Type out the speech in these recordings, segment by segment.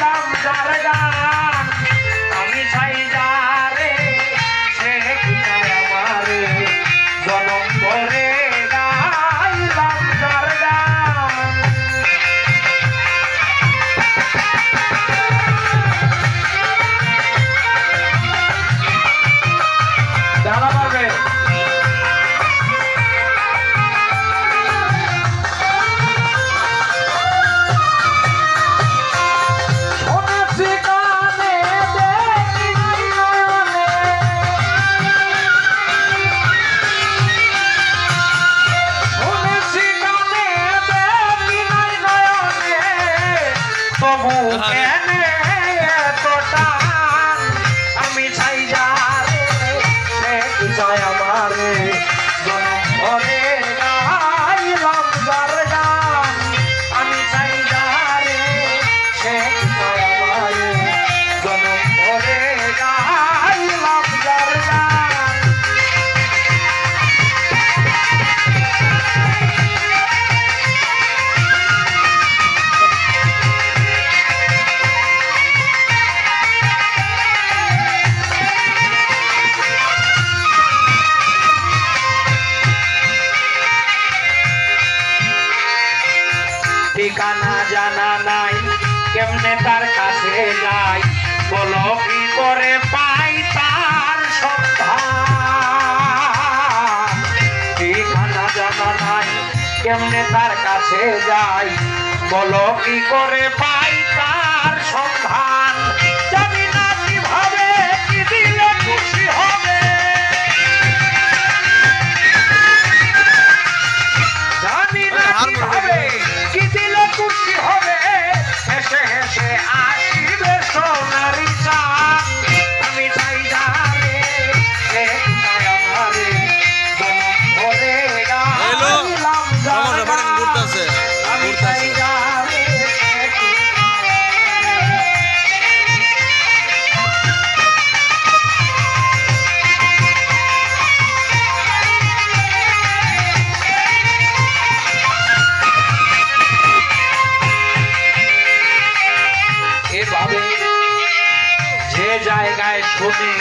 গাইলাম যার তবু আমার? জনম ভরে ঠিকানা জানা নাই, কেমনে তার কাছে যাই? বলো, কি করে পাই তার ঠিকানা জানা নাই, কেমনে তার কাছে যাই? বলো, কি করে পাই শুনি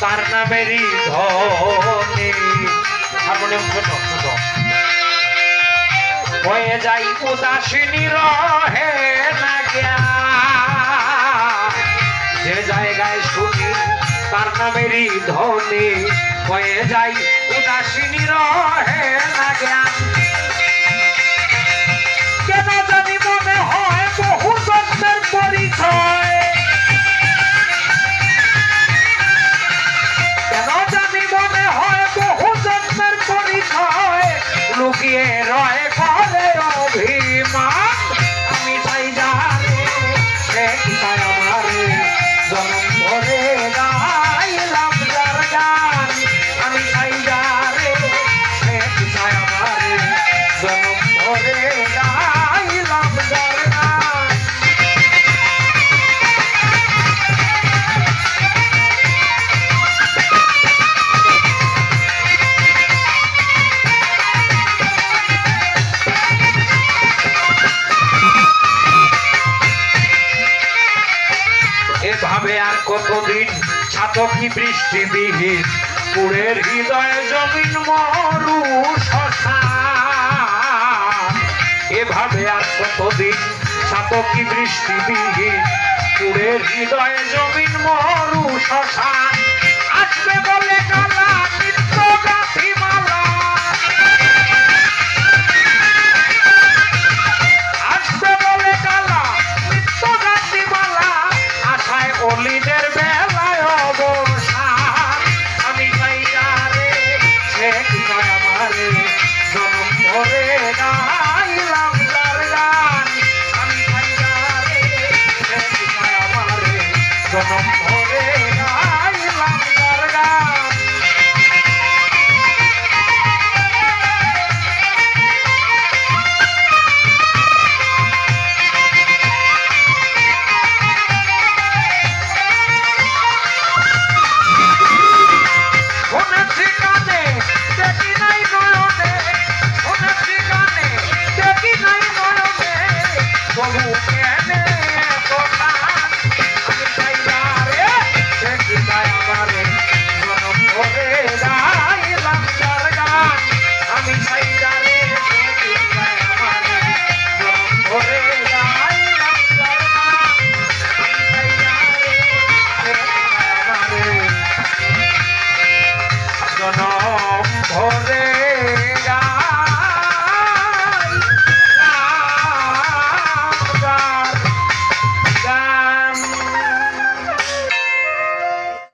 তার নামেরই ধনী হারমোনিয়াম শোনো শোনো। হয়ে যাই উদাসীনী রহে না। যে জায়গায় শুনি তার নামেরই ধনী হয়ে যাই উদাসীনী রহে না জ্ঞান লুকিয়ে রয়ে করে অভিমান। আমি চাই জানে চায় আমারে? জনম ভরে গাইলাম জনম ভরে গাইলাম ছাতকি বৃষ্টি বিহীন পুরের হৃদয়ে জমিন মরু এভাবে আর কতদিন সাতকি বৃষ্টি বিহীন পুরের হৃদয়ে জমিন মরু শ্মশান। আসবে বলে কালা জনম